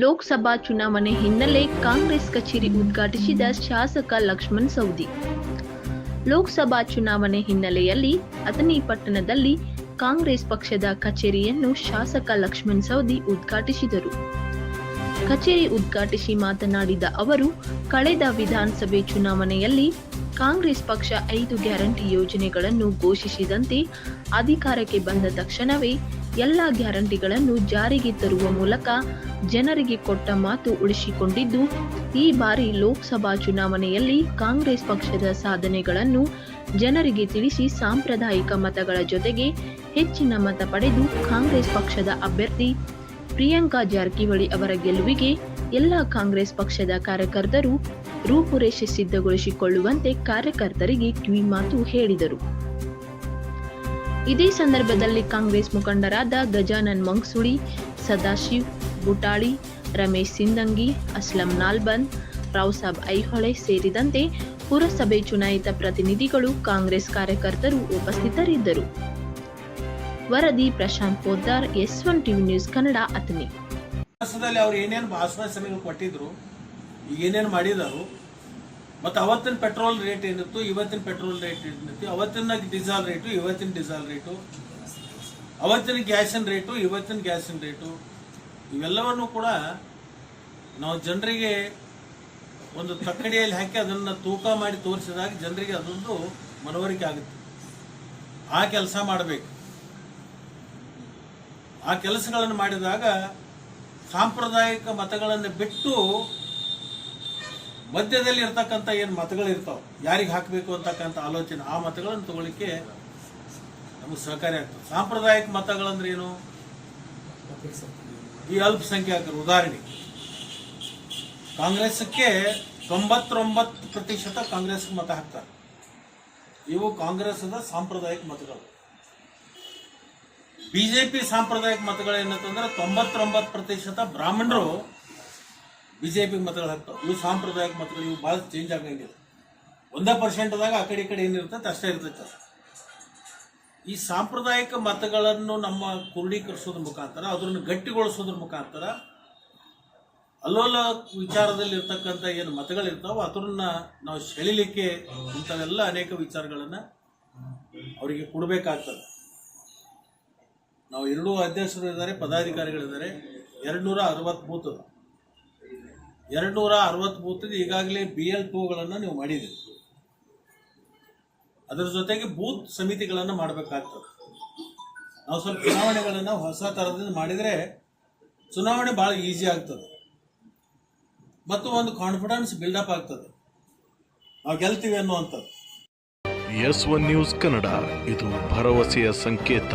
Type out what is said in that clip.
ಲೋಕಸಭಾ ಚುನಾವಣೆ ಹಿನ್ನೆಲೆ ಕಾಂಗ್ರೆಸ್ ಕಚೇರಿ ಉದ್ಘಾಟಿಸಿದ ಶಾಸಕ ಲಕ್ಷ್ಮಣ್ ಸೌದಿ ಲೋಕಸಭಾ ಚುನಾವಣೆ ಹಿನ್ನೆಲೆಯಲ್ಲಿ ಅಥಣಿ ಪಟ್ಟಣದಲ್ಲಿ ಕಾಂಗ್ರೆಸ್ ಪಕ್ಷದ ಕಚೇರಿಯನ್ನು ಶಾಸಕ ಲಕ್ಷ್ಮಣ್ ಸೌದಿ ಉದ್ಘಾಟಿಸಿದರು. ಕಚೇರಿ ಉದ್ಘಾಟಿಸಿ ಮಾತನಾಡಿದ ಅವರು, ಕಳೆದ ವಿಧಾನಸಭೆ ಚುನಾವಣೆಯಲ್ಲಿ ಕಾಂಗ್ರೆಸ್ ಪಕ್ಷ ಐದು ಗ್ಯಾರಂಟಿ ಯೋಜನೆಗಳನ್ನು ಘೋಷಿಸಿದಂತೆ ಅಧಿಕಾರಕ್ಕೆ ಬಂದ ತಕ್ಷಣವೇ ಎಲ್ಲ ಗ್ಯಾರಂಟಿಗಳನ್ನು ಜಾರಿಗೆ ತರುವ ಮೂಲಕ ಜನರಿಗೆ ಕೊಟ್ಟ ಮಾತು ಉಳಿಸಿಕೊಂಡಿದ್ದು, ಈ ಬಾರಿ ಲೋಕಸಭಾ ಚುನಾವಣೆಯಲ್ಲಿ ಕಾಂಗ್ರೆಸ್ ಪಕ್ಷದ ಸಾಧನೆಗಳನ್ನು ಜನರಿಗೆ ತಿಳಿಸಿ ಸಾಂಪ್ರದಾಯಿಕ ಮತಗಳ ಜೊತೆಗೆ ಹೆಚ್ಚಿನ ಮತ ಪಡೆದು ಕಾಂಗ್ರೆಸ್ ಪಕ್ಷದ ಅಭ್ಯರ್ಥಿ ಪ್ರಿಯಾಂಕಾ ಜಾರಕಿಹೊಳಿ ಅವರ ಗೆಲುವಿಗೆ ಎಲ್ಲ ಕಾಂಗ್ರೆಸ್ ಪಕ್ಷದ ಕಾರ್ಯಕರ್ತರು ರೂಪುರೇಷೆ ಸಿದ್ಧಗೊಳಿಸಿಕೊಳ್ಳುವಂತೆ ಕಾರ್ಯಕರ್ತರಿಗೆ ಕಿವಿಮಾತು ಹೇಳಿದರು. ಇದೇ ಸಂದರ್ಭದಲ್ಲಿ ಕಾಂಗ್ರೆಸ್ ಮುಖಂಡರಾದ ಗಜಾನನ್ ಮಂಗ್ಸುಳಿ, ಸದಾಶಿವ್ ಬುಟಾಳಿ ರಮೇಶ್ ಸಿಂದಂಗಿ, ಅಸ್ಲಂ ನಾಲ್ಬನ್ ರಾವ್ ಸಾಬ್ ಐಹೊಳೆ ಸೇರಿದಂತೆ ಪುರಸಭೆ ಚುನಾಯಿತ ಪ್ರತಿನಿಧಿಗಳು ಕಾಂಗ್ರೆಸ್ ಕಾರ್ಯಕರ್ತರು ಉಪಸ್ಥಿತರಿದ್ದರು. ವರದಿ Prashant Poddar, S one TV news Kannada Athani. ಅವರು ಏನೇನು ಆಶ್ವಾಸನೆಗಳು ಕೊಟ್ಟಿದ್ರು ಈಗ ಏನೇನು ಮಾಡಿದರು, ಮತ್ತು ಅವತ್ತಿನ ಪೆಟ್ರೋಲ್ ರೇಟ್ ಏನಿತ್ತು, ಇವತ್ತಿನ ಪೆಟ್ರೋಲ್ ರೇಟ್ ಏನಿತ್ತು, ಅವತ್ತಿನ ಡೀಸೆಲ್ ರೇಟು, ಇವತ್ತಿನ ಡೀಸೆಲ್ ರೇಟು, ಅವತ್ತಿನ ಗ್ಯಾಸಿನ ರೇಟು, ಇವತ್ತಿನ ಗ್ಯಾಸಿನ ರೇಟು, ಇವೆಲ್ಲವನ್ನು ಕೂಡ ನಾವು ಜನರಿಗೆ ಒಂದು ತಕ್ಕಡಿಯಲ್ಲಿ ಹಾಕಿ ಅದನ್ನು ತೂಕ ಮಾಡಿ ತೋರಿಸಿದಾಗ ಜನರಿಗೆ ಅದೊಂದು ಮನವರಿಕೆ ಆಗುತ್ತೆ. ಆ ಕೆಲಸ ಮಾಡಬೇಕು. ಆ ಕೆಲಸಗಳನ್ನು ಮಾಡಿದಾಗ ಸಾಂಪ್ರದಾಯಿಕ ಮತಗಳನ್ನು ಬಿಟ್ಟು ಮಧ್ಯದಲ್ಲಿ ಇರ್ತಕ್ಕಂಥ ಏನು ಮತಗಳಿರ್ತಾವೆ, ಯಾರಿಗೆ ಹಾಕಬೇಕು ಅಂತಕ್ಕಂಥ ಆಲೋಚನೆ, ಆ ಮತಗಳನ್ನು ತಗೊಳ್ಳಿಕ್ಕೆ ನಮಗೆ ಸಹಕಾರಿ ಆಗ್ತದೆ. ಸಾಂಪ್ರದಾಯಿಕ ಮತಗಳಂದ್ರೆ ಏನು ಈ ಅಲ್ಪಸಂಖ್ಯಾತರು ಉದಾಹರಣೆ. ಕಾಂಗ್ರೆಸ್ಗೆ ತೊಂಬತ್ತೊಂಬತ್ತು ಪ್ರತಿಶತ ಕಾಂಗ್ರೆಸ್ಗೆ ಮತ ಹಾಕ್ತಾರೆ. ಇವು ಕಾಂಗ್ರೆಸ್ದ ಸಾಂಪ್ರದಾಯಿಕ ಮತಗಳು. ಬಿಜೆಪಿ ಸಾಂಪ್ರದಾಯಿಕ ಮತಗಳೇನಂತಂದ್ರೆ ತೊಂಬತ್ತೊಂಬತ್ತು ಪ್ರತಿಶತ ಬ್ರಾಹ್ಮಣರು ಬಿಜೆಪಿ ಮತಗಳು ಹಾಕ್ತಾವೆ ಇವು ಸಾಂಪ್ರದಾಯಿಕ ಮತಗಳು, ಇವು ಭಾಳ ಚೇಂಜ್ ಆಗಂಗಿಲ್ಲ ಒಂದೇ ಪರ್ಸೆಂಟ್ದಾಗ ಆ ಕಡೆ ಈ ಕಡೆ ಏನಿರ್ತೈತೆ ಅಷ್ಟೇ ಇರ್ತೈತೆ. ಈ ಸಾಂಪ್ರದಾಯಿಕ ಮತಗಳನ್ನು ನಮ್ಮ ಕ್ರೋಢೀಕರಿಸೋದ್ರ ಮುಖಾಂತರ, ಅದನ್ನು ಗಟ್ಟಿಗೊಳಿಸೋದ್ರ ಮುಖಾಂತರ ಅಲ್ಲೋಲ ವಿಚಾರದಲ್ಲಿ ಇರ್ತಕ್ಕಂಥ ಏನು ಮತಗಳಿರ್ತಾವೋ ಅದನ್ನ ನಾವು ಸೆಳಿಲಿಕ್ಕೆ ಇಂಥವೆಲ್ಲ ಅನೇಕ ವಿಚಾರಗಳನ್ನು ಅವರಿಗೆ ಕೊಡಬೇಕಾಗ್ತದೆ. ನಾವು ಎರಡೂ ಅಧ್ಯಕ್ಷರು ಇದ್ದಾರೆ ಪದಾಧಿಕಾರಿಗಳಿದ್ದಾರೆ. ಎರಡು ನೂರ ಅರವತ್ತು ಬೂತ್ ಅದ ಎರಡು ನೂರ ಅರವತ್ತು ಬೂತ್ ಈಗಾಗಲೇ ಬಿ ಎಲ್ ಟೂಗಳನ್ನು ನೀವು ಮಾಡಿದ್ರಿ ಅದರ ಜೊತೆಗೆ ಬೂತ್ ಸಮಿತಿಗಳನ್ನು ಮಾಡಬೇಕಾಗ್ತದೆ. ನಾವು ಸ್ವಲ್ಪ ಚುನಾವಣೆಗಳನ್ನು ಹೊಸ ಥರದಿಂದ ಮಾಡಿದರೆ ಚುನಾವಣೆ ಭಾಳ ಈಸಿ ಆಗ್ತದೆ. ಮತ್ತು ಒಂದು ಕಾನ್ಫಿಡೆನ್ಸ್ ಬಿಲ್ಡಪ್ ಆಗ್ತದೆ. ನಾವು ಗೆಲ್ತೀವಿ ಅನ್ನುವಂಥದ್ದು. ಎಸ್ ಒನ್ ನ್ಯೂಸ್ ಕನ್ನಡ ಇದು ಭರವಸೆಯ ಸಂಕೇತ.